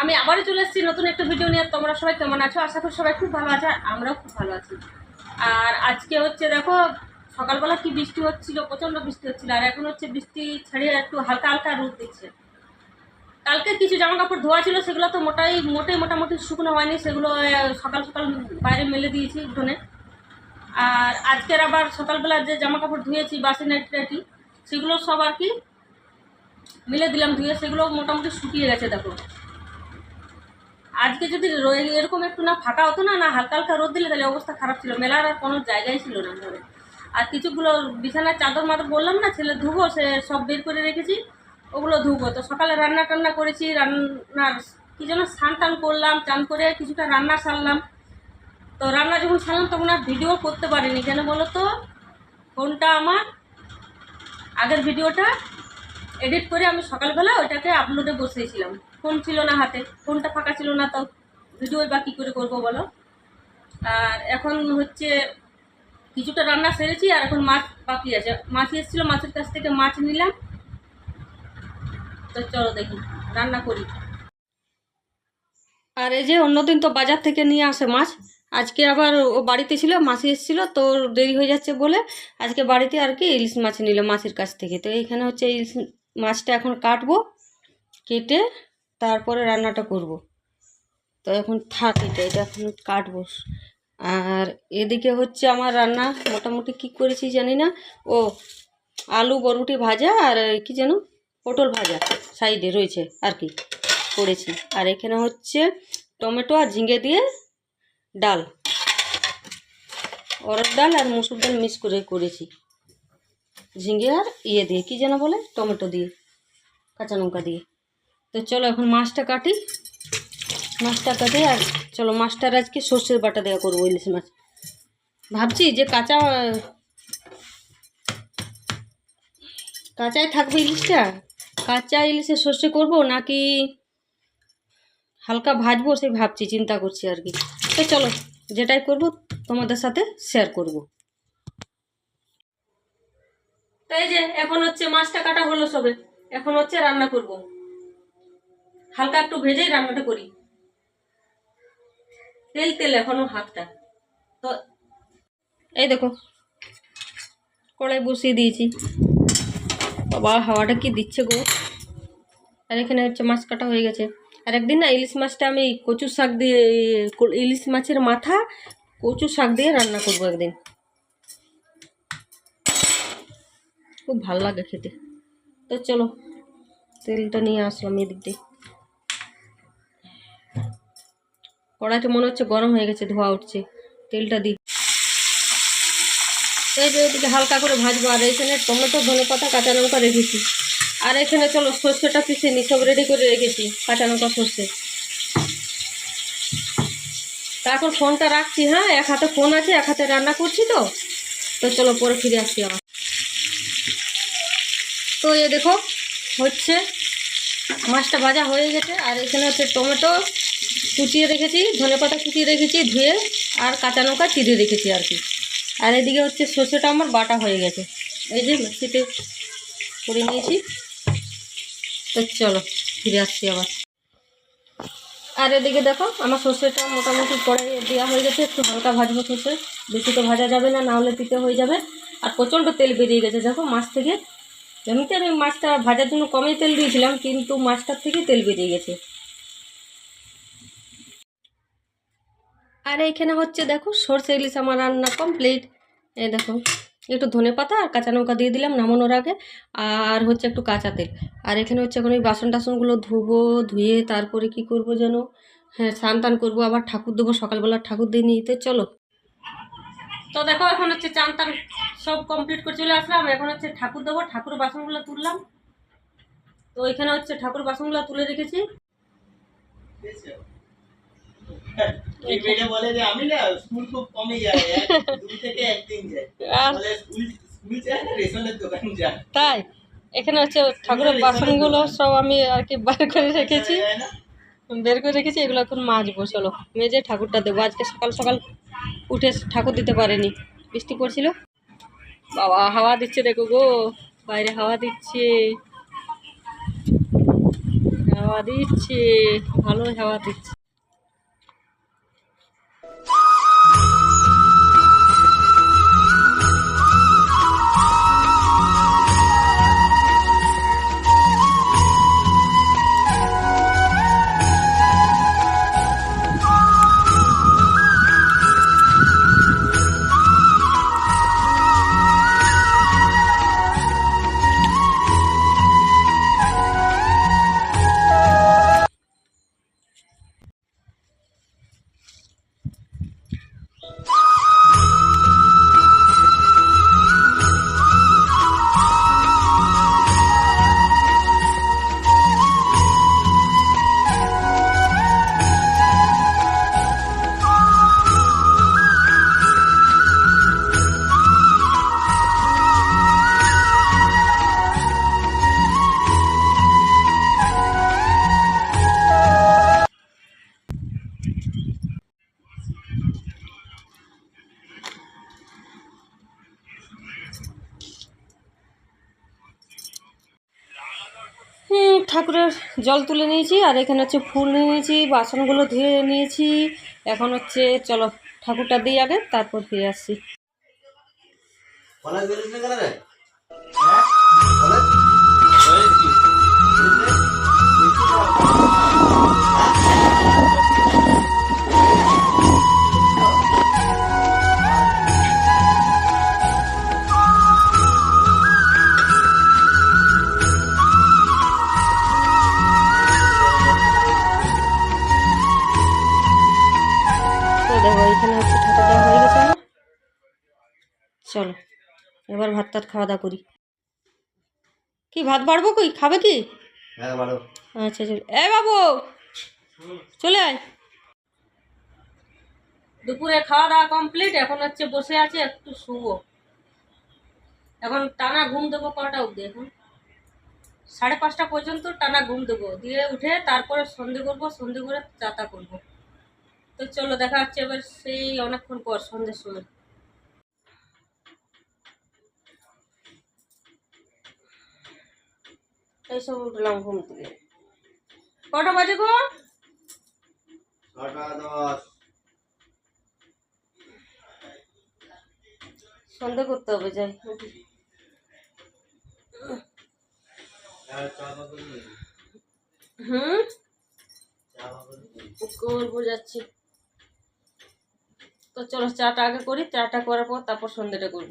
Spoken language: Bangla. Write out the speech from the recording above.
আমি আবারও চলে এসেছি নতুন একটা ভিডিও নিয়ে। তোমরা সবাই কেমন আছো? আশা করি সবাই খুব ভালো আছে আর আমরাও খুব ভালো আছি। আর আজকে হচ্ছে দেখো, সকালবেলা কি বৃষ্টি হচ্ছিল? প্রচণ্ড বৃষ্টি হচ্ছিল আর এখন হচ্ছে বৃষ্টি ছাড়িয়ে একটু হালকা হালকা রোদ দিচ্ছে। কালকে কিছু জামা কাপড় ধোয়া ছিল, সেগুলো তো মোটাই, মোটে মোটামুটি শুকনো হয়নি। সেগুলো সকাল সকাল বাইরে মেলে দিয়েছি উঠোনে। আর আজকের আবার সকালবেলা যে জামা কাপড় ধুয়েছি বাসি নাইটি সেগুলো সব আর কি মিলে দিলাম, ধুয়ে সেগুলো মোটামুটি শুকিয়ে গেছে, দেখো। আজকে যদি এরকম একটু না ফাঁকা হতো না না হালকা হালকা রোদ দিলে তাহলে অবস্থা খারাপ ছিল। মেলার আর কোনো জায়গায় ছিল না ধরে। আর কিছুগুলো বিছানার চাদর মাদর বললাম না, ছেলে ধুবো, সে সব বের করে রেখেছি, ওগুলো ধুবো। তো সকালে রান্না টান্না করেছি, রান্নার কি যেন স্নান টান করলাম, চান করে কিছুটা রান্না সারলাম। তো রান্না যখন সারলাম তখন আর ভিডিও করতে পারিনি। কেন বলো তো? ফোনটা আমার আগের ভিডিওটা এডিট করে আমি সকালবেলা ওইটাকে আপলোডে বসিয়েছিলাম। ফোন ছিল না হাতে, ফোনটা ফাঁকা ছিল না তো। ভিডিও বা কী করে করব বলো? আর এখন হচ্ছে কিছুটা রান্না সেরেছি আর এখন মাছ বাকি আছে। মাছ এসেছিল, মাছের কাছ থেকে মাছ নিলাম। তো চলো দেখি, রান্না করি। আর এই যে অন্যদিন তো বাজার থেকে নিয়ে আসে মাছ। আজকে আবার ও বাড়িতে ছিল, মাসি এসেছিল, তো দেরি হয়ে যাচ্ছে বলে আজকে বাড়িতে আর কি ইলিশ মাছ নিল মাছের কাছ থেকে। তো এইখানে হচ্ছে ইলিশ মাছটা এখন কাটবো, কেটে তারপরে রান্নাটা করব। তো এখন থাক এটা এটা এখন কাটবো। আর এদিকে হচ্ছে আমার রান্না মোটামুটি কি করেছি জানি না। ও, আলু বরুটি ভাজা আর কি যেন, পটল ভাজা সাইডে রয়েছে আর কি করেছি। আর এখানে হচ্ছে টমেটো আর ঝিঙে দিয়ে ডাল অরড় ডাল আর মুসুর ডাল মিক্স করে করেছি। ঝিঙে আর ইয়ে দিয়ে, কি যেন বলে? টমেটো দিয়ে, কাঁচা লঙ্কা দিয়ে। তো চলো এখন মাছটা কাটি। মাছটা কাটি আর চলো মাছটার আজকে সর্ষের বাটা দেওয়া করব, ইলিশ মাছ। ভাবছি যে কাঁচা, কাঁচাই থাকবে ইলিশটা? কাঁচা ইলিশে সর্ষে করব নাকি হালকা ভাজবো, সেই ভাবছি, চিন্তা করছি আর কি। তো চলো যেটাই করব তোমাদের সাথে শেয়ার করব। তো এই যে এখন হচ্ছে মাছটা কাটা হলো সবে, এখন হচ্ছে রান্না করব। হালকা একটু ভেজেই রান্নাটা করি। তেল তেল এখনও হাতটা। তো এই দেখো, কড়াই বসিয়ে দিয়েছি। বাবা, হাওয়াটা কি দিচ্ছে গো। আর এখানে হচ্ছে মাছ কাটা হয়ে গেছে। আর একদিন না ইলিশ মাছটা আমি কচু শাক দিয়ে, ইলিশ মাছের মাথা কচু শাক দিয়ে রান্না করব একদিন। খুব ভালো লাগে খেতে। তো চলো, তেলটা নিয়ে আসলাম এদিক দিয়ে। কড়াইটা মনে হচ্ছে গরম হয়ে গেছে, ধোয়া উঠছে। তেলটা দিই এই যে এদিকে হালকা করে ভাজবো, আর এখানে টমেটো, ধনে পাতা, কাঁচা লঙ্কা রেখেছি। আর এখানে চলো, সর্ষেটা পিষে নি, সব রেডি করে রেখেছি, কাঁচা লঙ্কা, সর্ষে। তা এখন ফোনটা রাখছি হ্যাঁ? এক হাতে ফোন আছে, এক হাতে রান্না করছি তো। তো চলো, পরে ফিরে আসছি আবার। তো এ দেখো, হচ্ছে মাছটা ভাজা হয়ে গেছে। আর এখানে হচ্ছে টমেটো কুচিয়ে রেখেছি, ধনে পাতা কুচিয়ে রেখেছি, ধুয়ে আর কাঁচা লঙ্কা চিড়ে রেখেছি আর কি। আর এদিকে হচ্ছে সর্ষেটা আমার বাটা হয়ে গেছে। এই যে মিক্সিতে করে নিয়েছি। তো চলো, ফিরে আসছি আবার। আর এদিকে দেখো, আমার সর্ষেটা মোটামুটি পরে দেওয়া হয়ে গেছে, একটু হালকা ভাজবো সর্ষে। বেশি তো ভাজা যাবে না নাহলে দিতে হয়ে যাবে। আর প্রচণ্ড তেল বেরিয়ে গেছে, দেখো মাছ থেকে। এমনিতে আমি মাছটা ভাজার জন্য কমই তেল দিয়েছিলাম, কিন্তু মাছটার থেকে তেল বেরিয়ে গেছে। আর এইখানে হচ্ছে দেখো, সর্ষে ইলিশ আমার রান্না কমপ্লিট এই দেখো, একটু ধনে পাতা আর কাঁচা লঙ্কা দিয়ে দিলাম নামানোর আগে, আর হচ্ছে একটু কাঁচা তেল। আর এখানে হচ্ছে এখন ওই বাসন টাসনগুলো ধুবো, ধুয়ে তারপরে কি করব যেন? হ্যাঁ স্নান টান করব, আবার ঠাকুর দেবো সকালবেলা ঠাকুর দিয়ে নিতে চলো। তো দেখো এখন হচ্ছে চান টান সব কমপ্লিট করে চলে আসলাম। এখন হচ্ছে ঠাকুর দেবো ঠাকুর বাসনগুলো তুললাম। তো এখানে হচ্ছে ঠাকুর বাসনগুলো তুলে রেখেছি। তাই? এখানে হচ্ছে ঠাকুরের বাসনগুলো সব আমি আর কি বার করে রেখেছি? বের করে রেখেছি, এগুলো এখন মাছ চলো। মেজে ঠাকুরটা দেবো, আজকে সকাল সকাল উঠে ঠাকুর দিতে পারেনি। বৃষ্টি পড়ছিল। বাবা, হাওয়া দিচ্ছে দেখো গো। বাইরে হাওয়া দিচ্ছে। হাওয়া দিচ্ছে, ভালো হাওয়া দিচ্ছে। ঠাকুরের জল তুলে নিয়েছি, আর এখানে হচ্ছে ফুল নিয়ে নিয়েছি, বাসনগুলো ধুয়ে নিয়েছি। এখন হচ্ছে চলো ঠাকুরটা দিই আগে, তারপর ফিরে আসছি। চলো এবার ভাত টাত খাওয়া দাওয়া করি। কি ভাত বাড়বো কই? খাবে কি? হ্যাঁ আচ্ছা চল। এ বাবু চলে আয়। দুপুরে খাওয়া দাওয়া কমপ্লিট এখন হচ্ছে বসে আছে একটু শুবো। এখন টানা ঘুম দেবো কটা অবধি এখন? সাড়ে পাঁচটা পর্যন্ত টানা ঘুম দেবো। দিয়ে উঠে তারপরে সন্ধে করব সন্ধে করে চাতা করব। তো চলো দেখা হচ্ছে এবার সেই অনেকক্ষণ পর সন্ধ্যের সময়। এইসব উঠলাম ঘুম থেকে। কটা বাজে গো? সন্ধে করতে হবে যাই। নি? হুম? করব যাচ্ছি। তো চলো চাটা আগে করি চাটা করার পর তারপর সন্ধ্যেটা করব।